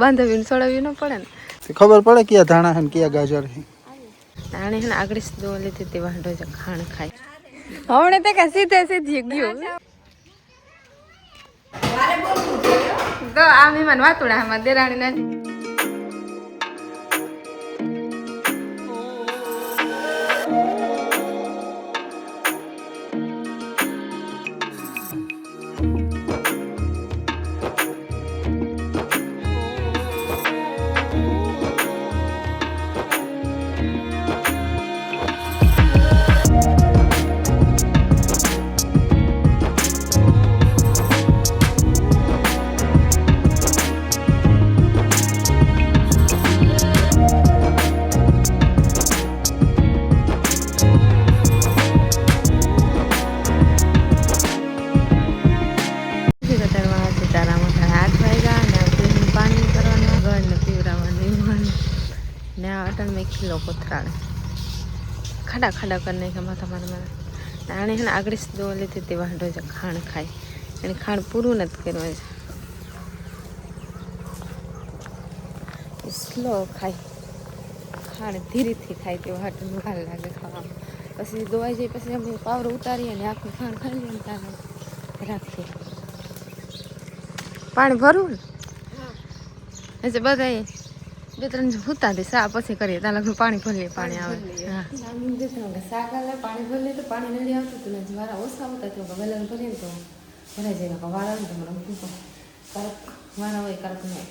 બાંધવીને સળાવી ન પડે ને. તો ખબર પડે કયા ધાણા હે ને કયા ગાજર હે હે આગળ દો લીધી તે વાંઢો છે ખાણ ખાય હમણે તે કા સીધે સીધી ગયું. તો આ મહેમાન વાતુડા આમાં દેરાણી ના અટણમાં ખીલો ખાડા ખાડા કરી નાખ્યા માથા મારા મારા. આણે હે ને આગળ દો લીધી તે વાંઢો છે ખાણ ખાય એને ખાણ પૂરું નથી કર્યું છે સ્લો ખાય ખાણ ધીરેથી ખાય તે વાટનું હાલ લાગે ખાવામાં. પછી દોવાઈ જાય પછી અમે પાવર ઉતારીએ ને આખું ખાણ ખાઈ લઈએ તાને રાખીએ પાણી ભરવું ને? બધા બે ત્રણ હુતા દે સા પછી કરીએ. ત્યાં લગ્ન પાણી ભરીએ પાણી આવે. શાક આવે પાણી ભરીએ તો પાણી નડી આવતું. હતું ને વારા ઓછા આવતા. તો વેલણ ભરીએ તો ભરાઈ જાય. વાળા ને તો મને ઊંઘું પણ કારક વારા હોય કારક નહીં.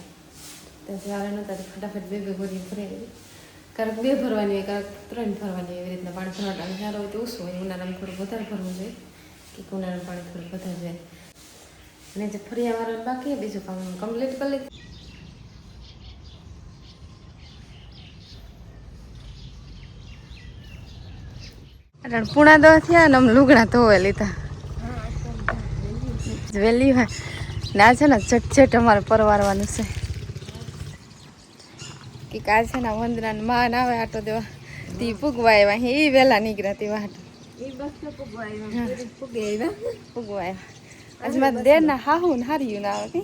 ત્યાં વારા નહોતા ફટાફટ બે બે ભરી ભરી કારક બે ભરવાની હોય કારક ત્રણ ભરવાની એવી રીતના પાણી ભરવા સારો હોય તો ઓછું હોય. ઉનાળામાં થોડું વધારે ભરવું જોઈએ. કે ઉનાળામાં પાણી થોડું વધારે જાય. અને જે ફરિયા વાળા બાકી બીજું કામ કમ્પ્લીટ કરી પૂણા દો થયા અને આમ લુગડા ધોવે લીધા. વહેલી હોય. ને છે ને ઝટઝટ અમારે પરવારવાનું છે. કે કાલ છે ને વંદના ના આવે આટો દેવા તી પૂગવા આવ્યા. એ વહેલા નીકળ્યા તે વાટ પૂગવા આવ્યા. આજે મારે દેર ના હાહુ ને હાર્યું ના આવે કે?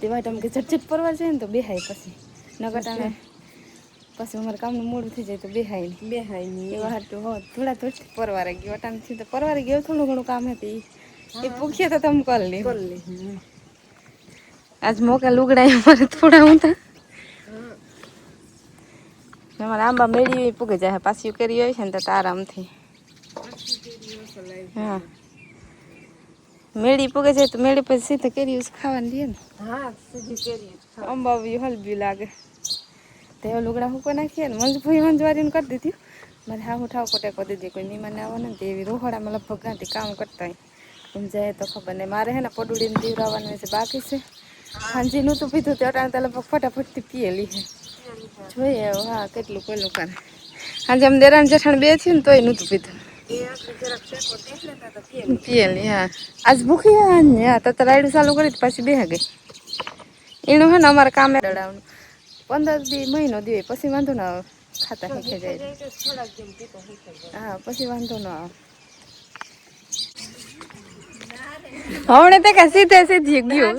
તે વાટ આમ કે ઝટઝટ પરવાર જાય ને તો બેહાય પછી. નકટાને પછી અમારે કામનું મોડું થઈ જાય તો બેહાય નહીં બેહાય નહીં એવા હાટું હો થોડા થોડ પરવારે ગયો. અટાણથી તો પરવારે ગયો. થોડું ઘણું કામ હતું. એ પૂછીએ તો તમે કરી લે કરી લે આજ મોકા લુગડાય અમારે થોડા ઊંધા. અમારે આંબા મેળી પૂગે જાય પાછી કરી હોય છે ને તો આરામથી હા. મેળી પૂગે જાય તો મેળી પછી સીધા કેરી ખાવાની દે ને. હા સીધી કેરી અંબા બી હલબ્યું લાગે. તે લુગડા હું નાખીએ ને મંજભાઈ મંજવારીને કરી દીધી. મારે હા હું ઠાવ કોટે કરી દીધી કોઈ મહેમાન આવવાનું ને એવી રોહડામાં લગભગ ગાંધી કામ કરતા સમજાય જાય તો ખબર નહીં. મારે હે ને પડુડીને દીવરાવાનું છે, બાકી છે. હાંજી તો પીધું તે અટાણે તો લગભગ ફટાફટથી પીએલી છે જોઈએ હા, કેટલું પેલું કરે. હાંજે આમ દેરાણ જેઠાણ બે થયું ને તોય નહોતું પીધું. પીએલી, હા. આજ ભૂખી હા ને હા, તો રાયડું ચાલુ કરી પાછી બે ગઈ. એનું હે ને અમારે કામે દડાવનું પંદર દી મહિનો દીવે પછી વાંધો ના આવે. ખાતા શીખે જાય. હા પછી વાંધો ના આવે. હમણે તે કા સીધે સીધી ગયું.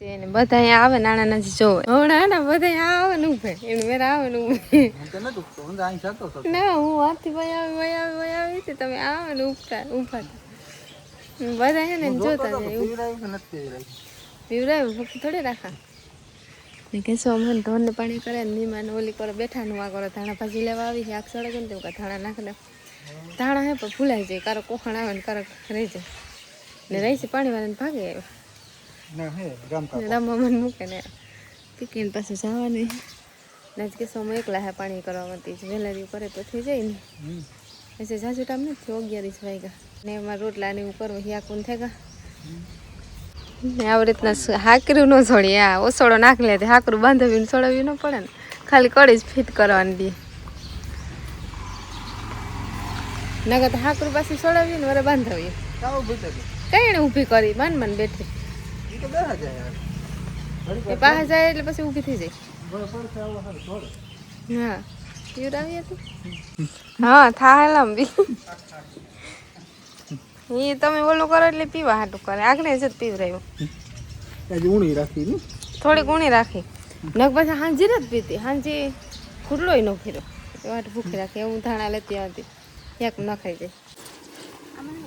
તેને બધા આવે નાના નાના જોવે. હમણાં ને બધા આવે ને ઉભે એનું મેરા આવે ને ઉભે હું ના વહી આવી વહી આવી છે. તમે આવે ને ઉભતા ઊભા બધા હે ને જોતા જાય નથી? પીવડાવ્યું ભૂખ થોડી રાખા. ને અમને ધોરને પાણી કરે ને નીમાને ઓલી કરો બેઠા નું આ કરો ધાણા ભાજી લેવા આવી છે આગ સળગે ને તેવું કાં ધાણા નાખ દે. ધાણા હે પણ ભૂલાઈ જાય. કારો કોખણ આવે ને કારો રહી જાય. ને રહી છે પાણી વાળાને ભાગે આવ્યા. ના હે રામ મન મૂકે ને પીકીને પાછું જવાનું. ને કે સમય એકલા હે પાણી કરવા માટે વહેલા રહ્યું કરે તો થઈ જાય ને. એસે જાજુ ટાઈમ નથી થયો અગિયારીસ વાગ્યા. ને એમાં રોટલા ને એવું કરવું હિયાકુન થઈ ગયા ને આવી રીતના હાકરું ન છોડી આ ઓસોડો નાખ લે હાકરું બાંધવી છોડાવી ન પડે ને. ખાલી કડી જ ફિટ કરવાની દે. નગર હાકરું પાસે છોડાવી ને વરે બાંધવી આવું બધું કઈ ઊભી કરી? મન મન બેઠી. બેહા જાય યાર. એ બહાર એટલે પછી ઊભી થઈ જાય. હા પડશે આવો હા. પીવડાવી હતી? હા થાય લાંબી. એ તમે ઓલું કરો એટલે પીવા હાટું કરે. આગળ જ પીવરાયું. આજે ઊણી રાખી ને? થોડીક ઊણી રાખી. નક પછી હાંજી નથી પીતી. હાંજી ખુલ્લોય ન ફીરો. એ વાટ ભૂખી રાખી. હું ધાણા લેતી આવતી. એક ન ખાઈ જાય.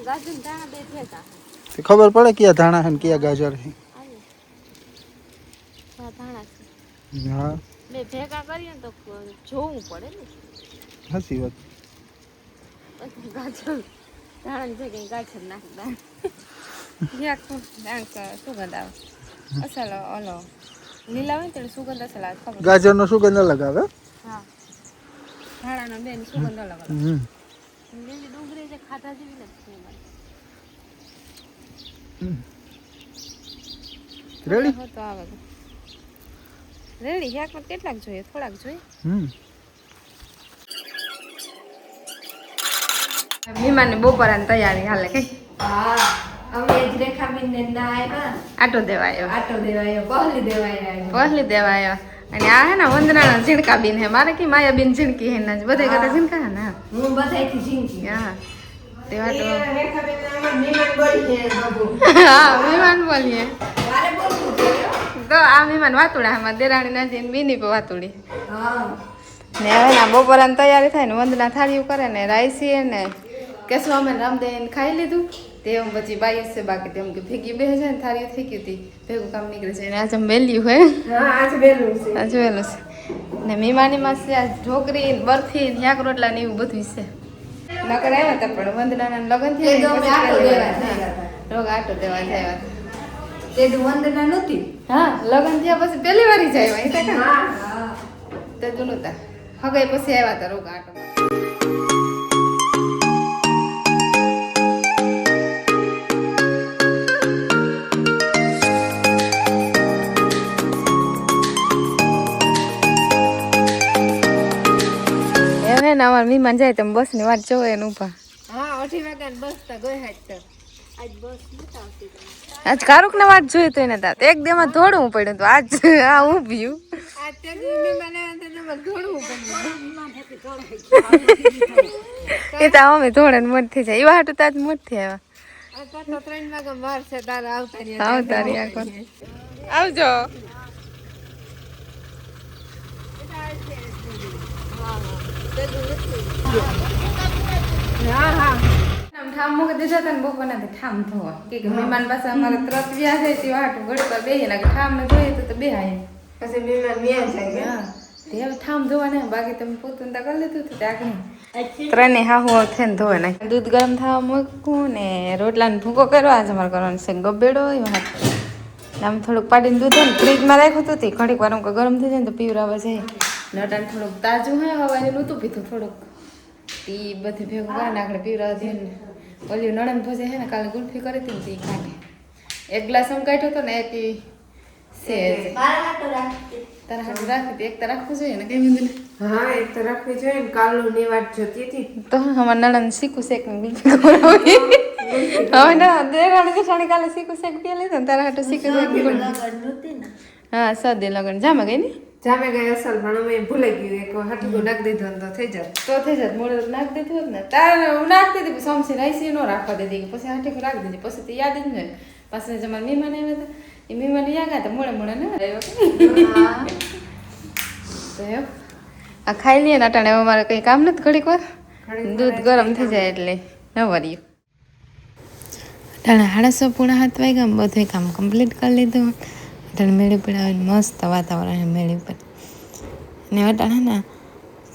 ગાજર ધાણા બે ભેગા ખબર પડે કયા ધાણા હે ને કયા ગાજર હે ધાણા હા. બે ભેગા કરીએ ને તો જોવું પડે ને. સાચી વાત. ગાજર ધાણાની જગ્યાએ ગાજર નાખી દાણ એક સુગંધ અલગ આવે હા? ધાણાનો બેન સુગંધ અલગ આવે. હમ. લીલી ડુંગળી જે ખાધા જેવી નથી રેડી તો આવે. રેડી શાકમાં કેટલાક જોઈએ? થોડાક જોઈએ. હમ. મહેમાનની બપોરાની તૈયારી હાલે કઈ હા અમે જ રેખાબેન ના આવ્યા આટો દેવાયો. આટો દેવાયો પહલી દેવાય પહેલી દેવાયો. અને આ હે ને વંદના ઝીણકા બીન હે. મારે કી માયા બીન ઝીણકી હે ને બધે કરતા ઝીણકા હે ને? હું બધાયથી હા. તેવા તો રેખાબેન મહેમાન બળી હા મહેમાન બોલીએ. મારે બોલવું છે તો આ મહેમાન વાતુડા આમાં દેરાણી ના જઈને બીની પર વાતુડી. હા. ને હવે ના બપોરાની તૈયારી થાય ને વંદના થાળીયું કરે ને રાઈસીએ ને કેસો અમે રામદેવ ખાઈ લીધું તે એમ પછી બાઈ છે બાકી તેમ કે ભેગી બે છે ને થાળીઓ થઈ ગઈ હતી ભેગું કામ નીકળે છે. ને આજે વેલ્યુ હે. આજે વહેલું છે. આ જોયેલું છે. ને મીમાનીમાં છે આ ઢોકરી બરફી યાક રોટલા ને એવું બધું છે. નકર આવ્યા હતા પણ વંદનાના લગ્ન હતા. રોગ આટો દેવા થયા હતા તે તો વંદના નહોતી. હા લગ્ન થયા પછી પહેલી વાર જાય અહીં તો હા હા. તે દુનતા હગાઈ પછી આવ્યા તા રોગ આટો અમાર મહેમાન જાય તમે બસની વાત જોવે એનું ઊભા. હા અઢી વાગ્યા બસ તો ગઈ હાજ તો. આજ બસ નથી આવતી આજ કારુક ને વાત જોઈએ તો એને તાત એક દેમાં ધોડવું પડ્યું તો આજ આ હું પડ્યું. એ તો અમે ને મોટ થઈ જાય. એવા હાટું તાજ મોટ થઈ આવ્યા. આવજો. હા હા. ઠામ મૂકી દીધા હતા ને બપોરના તો ઠામ ધોવા કે મહેમાન પાસે અમારે ત્રત વ્યા છે તે હાટું ઘડી પર બેહી નાખે ઠામ ને જોઈએ તો તો બેહાય પછી મહેમાન વ્યા જાય હા. તે હવે ઠામ ધોવા બાકી તમે પોતું તો કરી લીધું હતું ત્યાં ત્રણે હાહુ થઈને ધોવા નાખી દૂધ ગરમ થવા મૂકું ને રોટલાને ભૂકો કરવા આજ મારે કરવાનો છે ગબેડો આમ થોડુંક પાડીને દૂધ હોય ને ફ્રીજમાં રાખ્યું હતું ઘડીક વાર ગરમ થઈ જાય ને તો પીવરાવા જાય. નટાને થોડુંક તાજું હોય હવારે નહોતું પીધું થોડુંક. ઈ બધું ભેગું કરીને આપણે ને. ઓલી નણંદ ભોજે છે ને કાલે ગુલ્ફી કરી હતી ને તે કાઢે એક ગ્લાસ આમ કાઢ્યો હતો ને એક છે તારા હાથ રાખી એક તો રાખવું જોઈએ ને નહીં હા એક તો રાખવી જોઈએ ને કાલનું ની જોતી હતી. તો અમાર નણંદ શીખું શેક ને ગુલ્ફી ખવડાવી. હવે ના દેરાણી જેઠાણી કાલે શીખું શેક પી લીધો તારા હાટું શીખું શેક હા સદે લગન. જામા ગઈ ને? જામે ગઈ અસલ પણ અમે ભૂલાઈ ગયું. એક હાટલું નાખી દીધું તો થઈ જાત. તો થઈ જાત. મોડે નાખી દીધું હોત ને. તારે હું નાખી દીધી સમસી રાઈસી નો રાખવા દીધી. પછી હાટે રાખી દીધી. પછી તો યાદ જ નહીં પાછા જે મારા મહેમાન આવ્યા હતા. એ મહેમાન યાદ હતા. મોડે મોડે ના આવ્યો. તો. આ ખાઈ લઈએ ને અટાણે. અમારે કંઈ કામ નથી ઘડીક વાર. દૂધ ગરમ થઈ જાય એટલે ન વર્યું અટાણે સાડા સો પૂણા હાથ વાગ્યા બધું કામ કમ્પ્લીટ કરી લીધું અટાણે મેળી પડાવીને મસ્ત વાતાવરણ મેળી પર ને અટાણે ને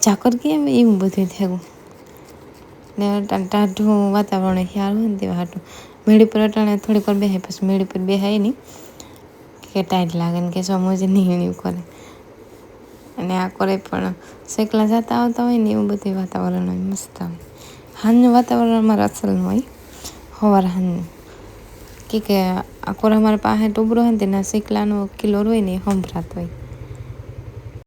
ઝાકર કેમ એવું બધું થયું ને અટાણે ટાઢું વાતાવરણ ખ્યાલ હોય ને તેવા હાટું. મેળી પર અટાણે થોડીક વાર બેહાય, પછી મેળી પર બેહાય નહીં. કે ટાઈટ લાગે ને કે સમજ નહીં એવું કરે. અને આ કરે પણ શેકલા જતા આવતા હોય ને એવું બધું વાતાવરણ હોય, મસ્ત હોય વાતાવરણ અમારે અસલનું હોય હવાર હાનનું કે કે આ કોર અમારા પાસે ટોબરો હોય ને તેના શેકલાનો કિલો હોય ને સંભળાતો હોય.